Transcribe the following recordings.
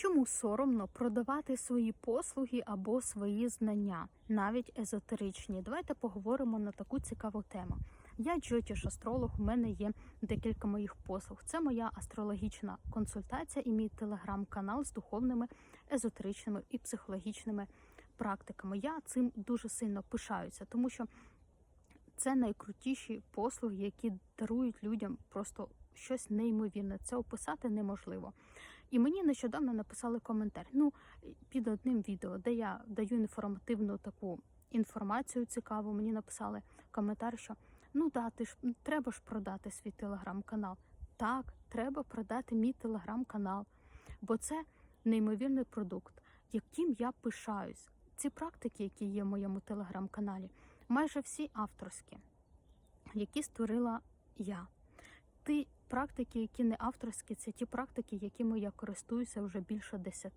Чому соромно продавати свої послуги або свої знання, навіть езотеричні? Давайте поговоримо на таку цікаву тему. Я джотіш астролог, у мене є декілька моїх послуг. Це моя астрологічна консультація і мій телеграм-канал з духовними, езотеричними і психологічними практиками. Я цим дуже сильно пишаюся, тому що це найкрутіші послуги, які дарують людям просто щось неймовірне. Це описати неможливо. І мені нещодавно написали коментар. Ну, під одним відео, де я даю інформативну таку інформацію цікаву. Мені написали коментар, що ну да, ти ж треба ж продати свій телеграм-канал. Так, треба продати мій телеграм-канал, бо це неймовірний продукт, яким я пишаюсь. Ці практики, які є в моєму телеграм-каналі, майже всі авторські, які створила я. Ті практики, які не авторські, це ті практики, якими я користуюся вже більше 10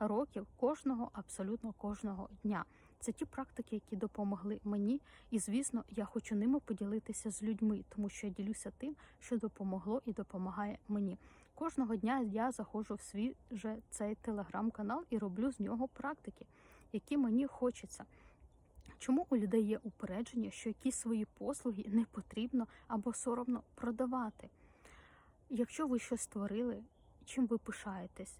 років, кожного, абсолютно кожного дня. Це ті практики, які допомогли мені, і звісно, я хочу ними поділитися з людьми, тому що я ділюся тим, що допомогло і допомагає мені. Кожного дня я заходжу в свій цей телеграм-канал і роблю з нього практики, які мені хочеться. Чому у людей є упередження, що якісь свої послуги не потрібно або соромно продавати? Якщо ви щось створили, чим ви пишаєтесь,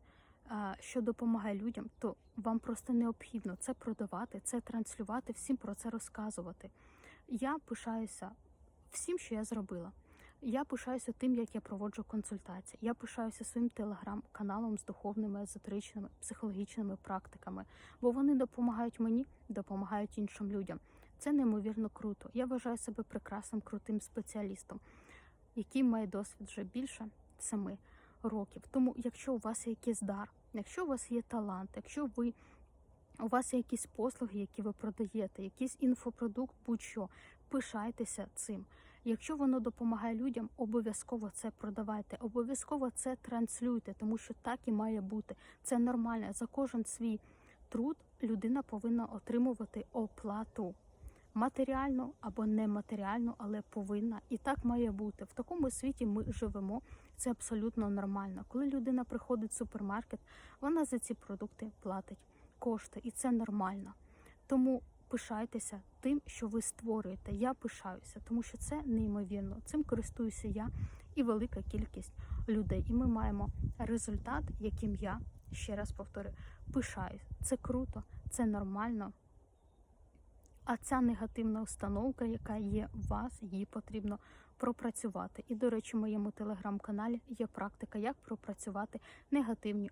що допомагає людям, то вам просто необхідно це продавати, це транслювати, всім про це розказувати. Я пишаюся всім, що я зробила. Я пишаюся тим, як я проводжу консультації. Я пишаюся своїм телеграм-каналом з духовними, езотеричними, психологічними практиками, бо вони допомагають мені, допомагають іншим людям. Це неймовірно круто. Я вважаю себе прекрасним крутим спеціалістом, який має досвід вже більше семи років. Тому, якщо у вас є якийсь дар, якщо у вас є талант, якщо ви у вас є якісь послуги, які ви продаєте, якийсь інфопродукт, будь-що, пишайтеся цим. Якщо воно допомагає людям, обов'язково це продавайте, обов'язково це транслюйте, тому що так і має бути. Це нормально. За кожен свій труд людина повинна отримувати оплату. Матеріальну або нематеріальну, але повинна. І так має бути. В такому світі ми живемо. Це абсолютно нормально. Коли людина приходить в супермаркет, вона за ці продукти платить кошти, і це нормально. Тому пишайтеся тим, що ви створюєте. Я пишаюся, тому що це неймовірно. Цим користуюся я і велика кількість людей. І ми маємо результат, яким я ще раз повторю, пишаюсь. Це круто, це нормально. А ця негативна установка, яка є у вас, її потрібно пропрацювати. І, до речі, в моєму телеграм-каналі є практика, як пропрацювати негативні